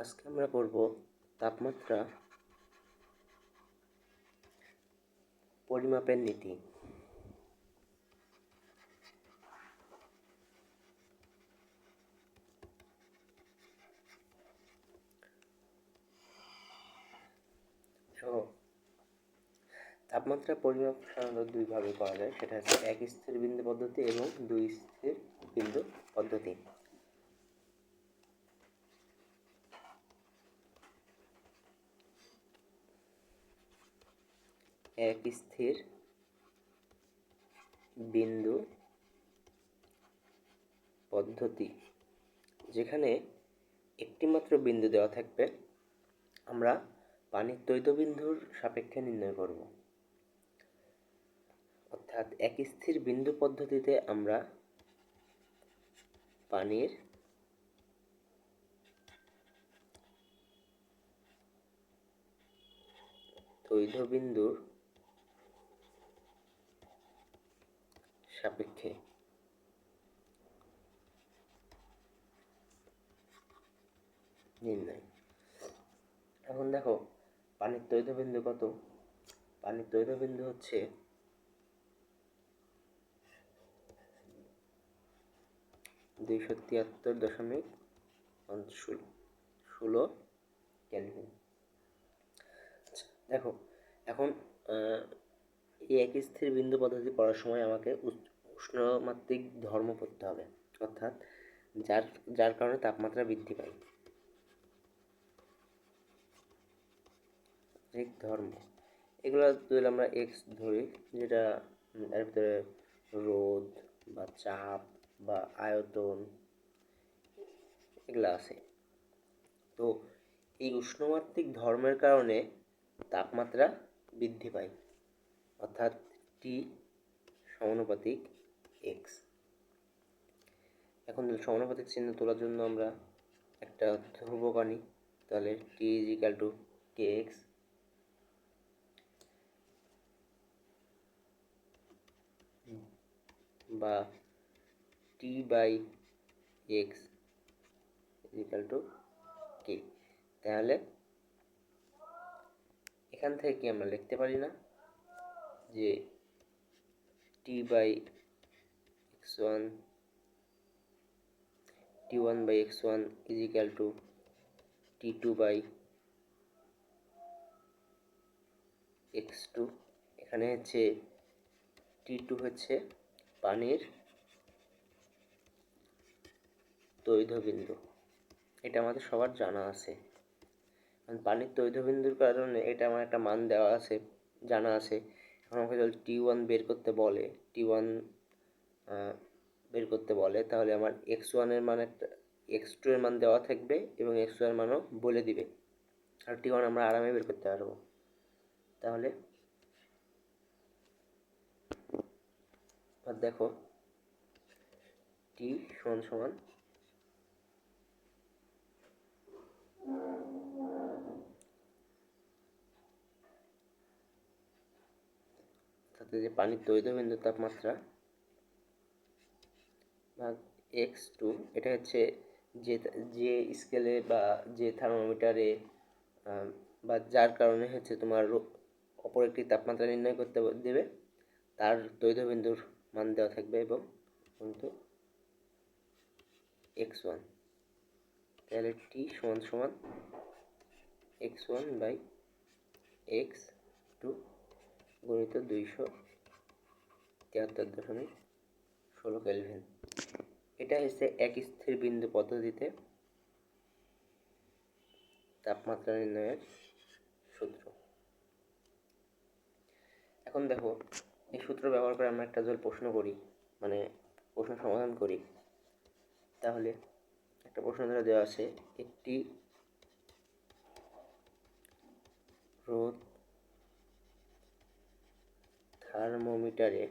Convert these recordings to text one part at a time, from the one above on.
আজকে আমরা করব তাপমাত্রা পরিমাপের নীতি। তাপমাত্রা পরিমাপ সাধারণত দুইভাবে করা যায়। সেটা হচ্ছে এক স্থির বিন্দু পদ্ধতি এবং দুই স্থির বিন্দু পদ্ধতি। এক স্থির বিন্দু পদ্ধতি, যেখানে একটিমাত্র বিন্দু দেওয়া থাকবে, আমরা পানির বিন্দুর সাপেক্ষে নির্ণয় করব। অর্থাৎ এক স্থির বিন্দু পদ্ধতিতে আমরা পানির বিন্দুর সাপেক্ষে। নির্ণয়। এখন দেখো, পানির তৈধবিন্দু কত? পানির তৈধবিন্দু হচ্ছে দুইশো তিয়াত্তর দশমিক ষোলো ষোলো আচ্ছা দেখো, এখন এই এক স্থির বিন্দু পদ্ধতি পড়ার সময় আমাকে উষ্ণমাত্রিক ধর্ম পড়তে হবে, অর্থাৎ যার যার কারণে তাপমাত্রা বৃদ্ধি পায়। এক ধর্ম, এগুলো যদি আমরা এক্স ধরি, যেটা এর ভিতরে রোদ বা চাপ বা আয়তন, এগুলো আছে। তো এই উষ্ণমাত্রিক ধর্মের কারণে তাপমাত্রা বৃদ্ধি পায়, অর্থাৎ টি সমানুপাতিক এক্স এখন সমানুপাতিক চিহ্ন তোলার জন্য আমরা একটা ধ্রুবক আনি, তাহলে T is equal to K X বা T by X equal to K তাহলে এখান থেকে কি আমরা লিখতে পারি না যে T by X one T one by X one is equal to T two by X two এখানে হচ্ছে টি টু হচ্ছে পানির তৈধবিন্দু। এটা আমাদের সবার জানা আছে। পানির তৈধবিন্দুর কারণে এটা আমার একটা মান দেওয়া আছে, জানা আছে। এখন আমাকে টি ওয়ান বের করতে বলে টি ওয়ান বের করতে বলে, তাহলে আমার এক্স ওয়ানের মান একটা এক্স টু এর মান দেওয়া থাকবে এবং এক্স টু এর মানও বলে দিবে। আর টি ওয়ান আমরা আরামে বের করতে পারব। তাহলে, আর দেখো টি সমান সমান যে পানির তৈধবিন্দু তাপমাত্রা ভাগ এক্স টু এটা হচ্ছে যে যে স্কেলে বা যে থার্মোমিটারে বা যার কারণে হচ্ছে তোমার অপর একটি তাপমাত্রা নির্ণয় করতে দেবে। তার বিন্দুর মান দেওয়া থাকবে এবং কিন্তু এক্স ওয়ান তাহলে টি সমান সমান X one by X two গণিত দুইশো তিয়াত্তর দশমিক ষোলো ক্যালভিন এটা হচ্ছে এক স্থির বিন্দু পদ্ধতিতে তাপমাত্রা নির্ণয়ের সূত্র। এখন দেখো, এই সূত্র ব্যবহার করে আমরা একটা জল প্রশ্ন করি মানে প্রশ্ন সমাধান করি, তাহলে একটা প্রশ্ন ধরে দেওয়া আছে, একটি রোদ থার্মোমিটারে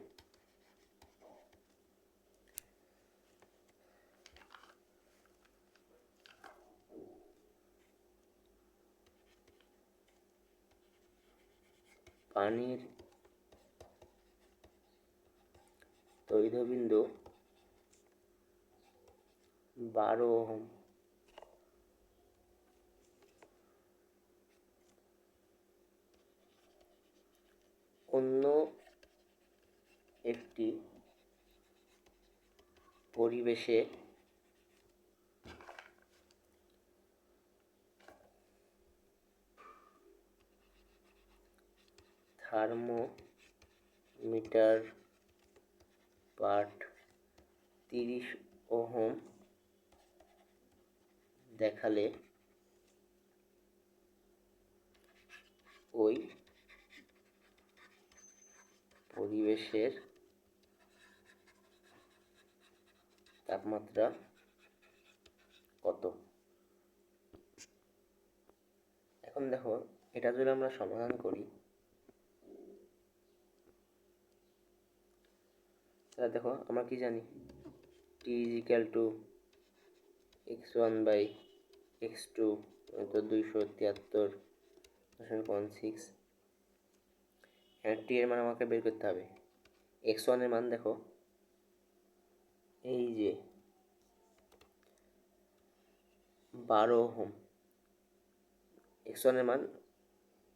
পানির তৈধবিন্দু বারো ওহম। অন্য একটি পরিবেশে থার্মোমিটার পাঠ তিরিশ ওহম দেখালে ওই পরিবেশের তাপমাত্রা কত? এখন দেখো, এটা যদি আমরা সমাধান করি তাহলে দেখো, আমরা কি জানি? T is equal to X one by X two দুইশো তিয়াত্তর দশমিক ওয়ান সিক্স হ্যাঁ টি এর মান আমাকে বের করতে হবে। এক্স ওয়ানের মান দেখো। এই যে বারো হোম এক্স ওয়ানের মান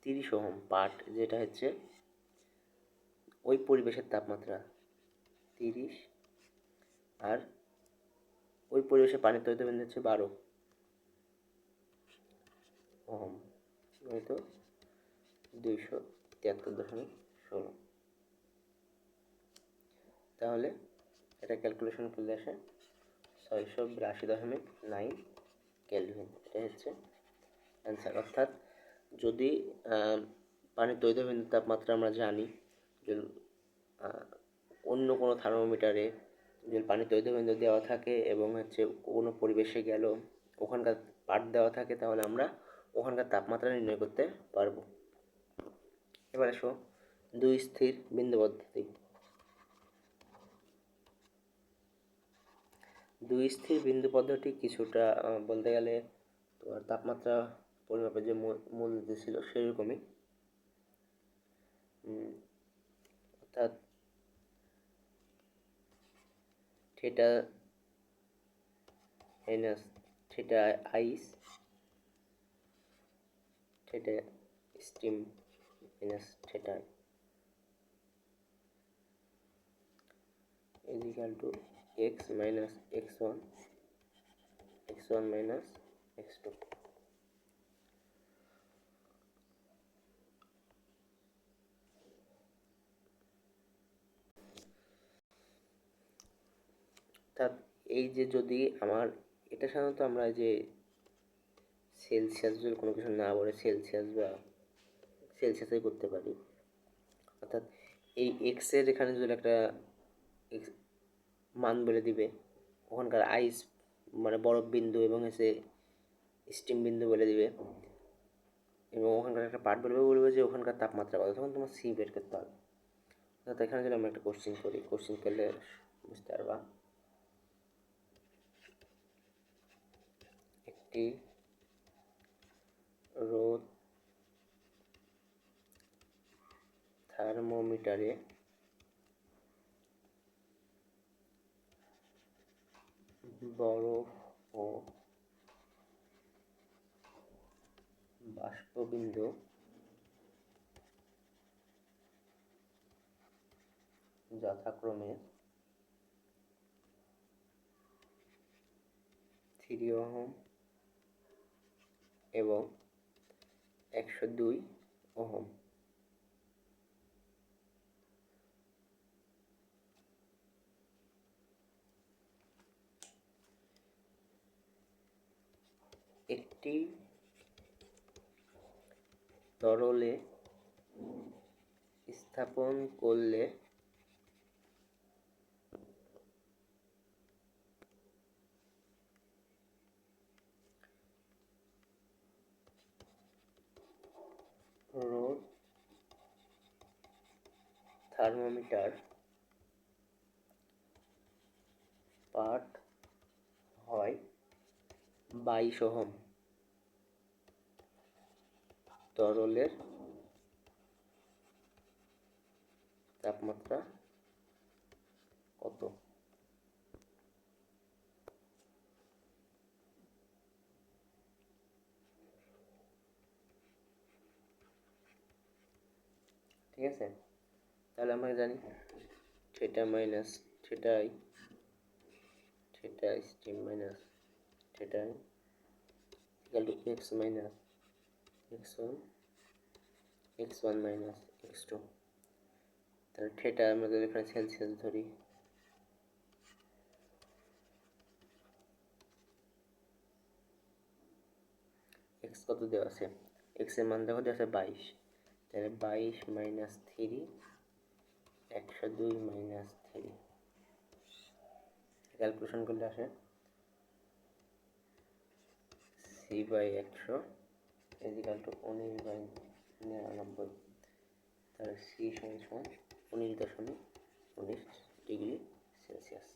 তিরিশ ওহম পার্ট যেটা হচ্ছে ওই পরিবেশের তাপমাত্রা। তিরিশ। আর ওই পরিবেশে পানির তৈরি হচ্ছে বারো। ওহম হয়তো দুইশো তিয়াত্তর দশমিক ষোলো। তাহলে এটা ক্যালকুলেশন করলে আসে ছয়শো বিরাশি দশমিক নাইন ক্যালভিন এটা হচ্ছে অ্যান্সার অর্থাৎ যদি পানির তৈলবিন্দুর তাপমাত্রা আমরা জানি অন্য কোনো থার্মোমিটারে যদি পানির তৈলবিন্দু দেওয়া থাকে এবং হচ্ছে কোনো পরিবেশে গেল, ওখানকার পাট দেওয়া থাকে, তাহলে আমরা ওখানকার তাপমাত্রা নির্ণয় করতে পারব। এবার এসো দুই স্থির বিন্দু পদ্ধতি। দুই স্থির বিন্দু পদ্ধতি কিছুটা বলতে গেলে তোমার তাপমাত্রা পরিমাপের যে মূল নীতি ছিল সেরকমই। অর্থাৎ theta minus theta ice theta steam minus theta is equal to x minus x1 x1 minus x2 অর্থাৎ এই যে যদি আমার, এটা সাধারণত আমরা যে সেলসিয়াস যদি কোনো কিছু না বলে সেলসিয়াস বা সেলসিয়াসে করতে পারি। অর্থাৎ এই এক্সের এখানে যদি একটা মান বলে দিবে, ওখানকার আইস মানে বরফ বিন্দু এবং এসে স্টিম বিন্দু বলে দিবে এবং ওখানকার একটা পার্ট বলবে বলবে যে ওখানকার তাপমাত্রা কত, তখন তোমার সি বের করতে হবে। অর্থাৎ এখানে যদি আমরা একটা কোশ্চিন করি কোশ্চিন করলে বুঝতে পারবা। একটি রোদ থার্মোমিটারে বরফ ও বাষ্পবিন্দু যথাক্রমে থ্রি ওহম এবং একশো দুই ওহম। একটি তরলে স্থাপন করলে রোদ থার্মোমিটার পাঠ হয় বাইশ ওহম। তরলের তাপমাত্রা কত? ঠিক আছে? তাহলে আমরা জানি theta minus theta I, theta steam minus theta I equal to X minus X one X one minus X two. তাহলে থিটা আমাদের এখানে সেলসিয়াস ধরি, এক্স কত দেওয়া আছে? এক্সের মান দেখো দেওয়া আছে বাইশ। তাহলে বাইশ মাইনাস থ্রি একশো দুই মাইনাস থ্রি ক্যালকুলেশন করলে আসে সি বাই একশো ইজিক্যাল টু উনিশ বাই নিরানব্বই। তাহলে সি সমান সমান উনিশ দশমিক উনিশ ডিগ্রি সেলসিয়াস